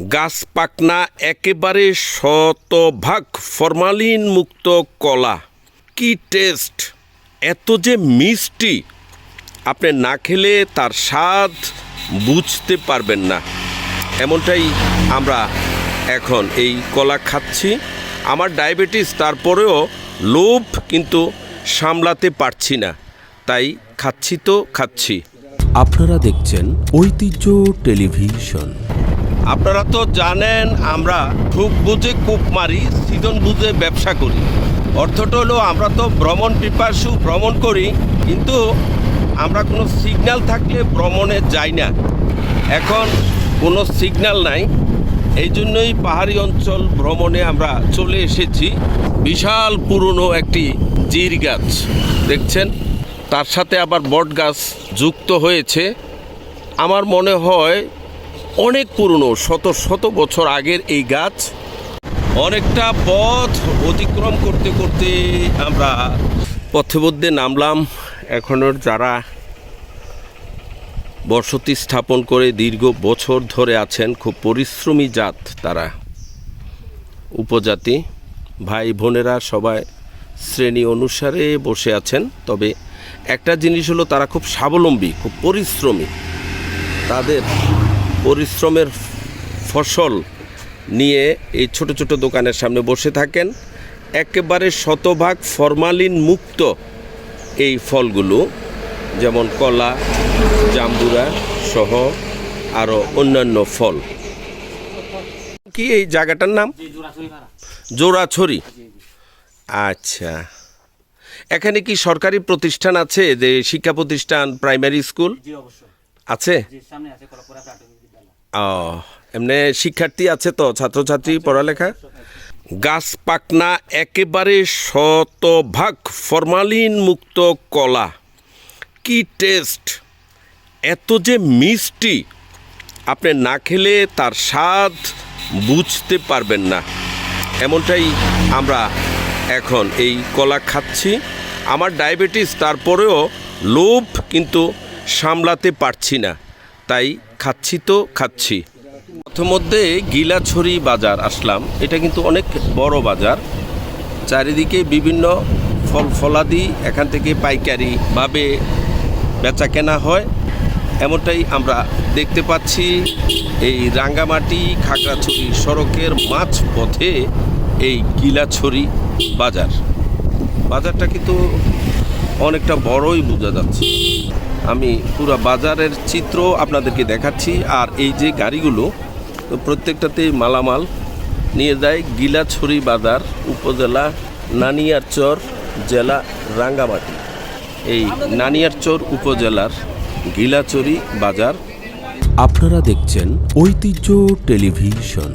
গাছ পাকনা একেবারে শতভাগ ফরমালিন মুক্ত কলা। কি টেস্ট! এত যে মিষ্টি! আপনি না খেলে তার স্বাদ বুঝতে পারবেন না। এমনটাই আমরা এখন এই কলা খাচ্ছি। আমার ডায়াবেটিস তারপরেও লোভ কিন্তু সামলাতে পারছি না। তাই খাচ্ছি তো খাচ্ছি। আপনারা দেখছেন ঐতিহ্য টেলিভিশন। আপনারা তো জানেন, আমরা ঠুক বুঝে কূপ মারি, সিজন বুঝে ব্যবসা করি। অর্থটা হলো আমরা তো ভ্রমণ পিপাসু, ভ্রমণ করি, কিন্তু আমরা কোনো সিগন্যাল থাকলে ভ্রমণে যাই না। এখন কোনো সিগন্যাল নাই, এই জন্যই পাহাড়ি অঞ্চল ভ্রমণে আমরা চলে এসেছি। বিশাল পুরনো একটি জির গাছ, দেখছেন? তার সাথে আবার বট গাছ যুক্ত হয়েছে। আমার মনে হয় অনেক পুরনো, শত শত বছর আগের এই গাছ। অনেকটা পথ অতিক্রম করতে করতে আমরা পথে মধ্যে নামলাম। এখনও যারা বসতি স্থাপন করে দীর্ঘ বছর ধরে আছেন, খুব পরিশ্রমী জাত তারা। উপজাতি, ভাই বোনেরা সবাই শ্রেণি অনুসারে বসে আছেন। তবে একটা জিনিস হলো, তারা খুব স্বাবলম্বী, খুব পরিশ্রমী। তাদের পরিশ্রমের ফসল নিয়ে এই ছোট ছোট দোকানের সামনে বসে থাকেন। একেবারে শতভাগ ফরমালিন মুক্ত এই ফলগুলো যেমন কলা জাম্বুরা সহ আরও অন্যান্য ফল। কি এই জায়গাটার নাম? জোড়াছড়ি আচ্ছা। এখানে কি সরকারি প্রতিষ্ঠান আছে? যে শিক্ষা প্রতিষ্ঠান প্রাইমারি স্কুল? অবশ্যই। আছে? ও এমনি শিক্ষার্থী আছে তো? ছাত্রছাত্রী পড়ালেখা? গাছ পাকনা একেবারে শতভাগ ফরমালিন মুক্ত কলা। কি টেস্ট? এত যে মিষ্টি। আপনি না খেলে তার স্বাদ বুঝতে পারবেন না। এমনটাই আমরা এখন এই কলা খাচ্ছি। আমার ডায়াবেটিস তারপরেও লোভ কিন্তু সামলাতে পারছি না। তাই খাচ্ছি তো খাচ্ছি। প্রথমধ্যে গিলাছড়ি বাজার আসলাম। এটা কিন্তু অনেক বড় বাজার। চারিদিকে বিভিন্ন ফল ফলাদি, এখান থেকে পাইকারিভাবে বেচা কেনা হয়। এমনটাই আমরা দেখতে পাচ্ছি। এই রাঙ্গামাটি খাগড়াছড়ি সড়কের মাঝ পথে এই গিলাছড়ি বাজার। বাজারটা কিন্তু অনেকটা বড়ই বোঝা যাচ্ছে। আমি পুরো বাজারের চিত্র আপনাদেরকে দেখাচ্ছি। আর এই যে গাড়িগুলো তো প্রত্যেকটাতেই মালামাল নিয়ে যায় গিলাছড়ি বাজার, উপজেলা নানিয়ারচর, জেলা রাঙ্গামাটি। এই নানিয়ারচর উপজেলার গিলাচড়ি বাজার। আপনারা দেখছেন ঐতিহ্য টেলিভিশন।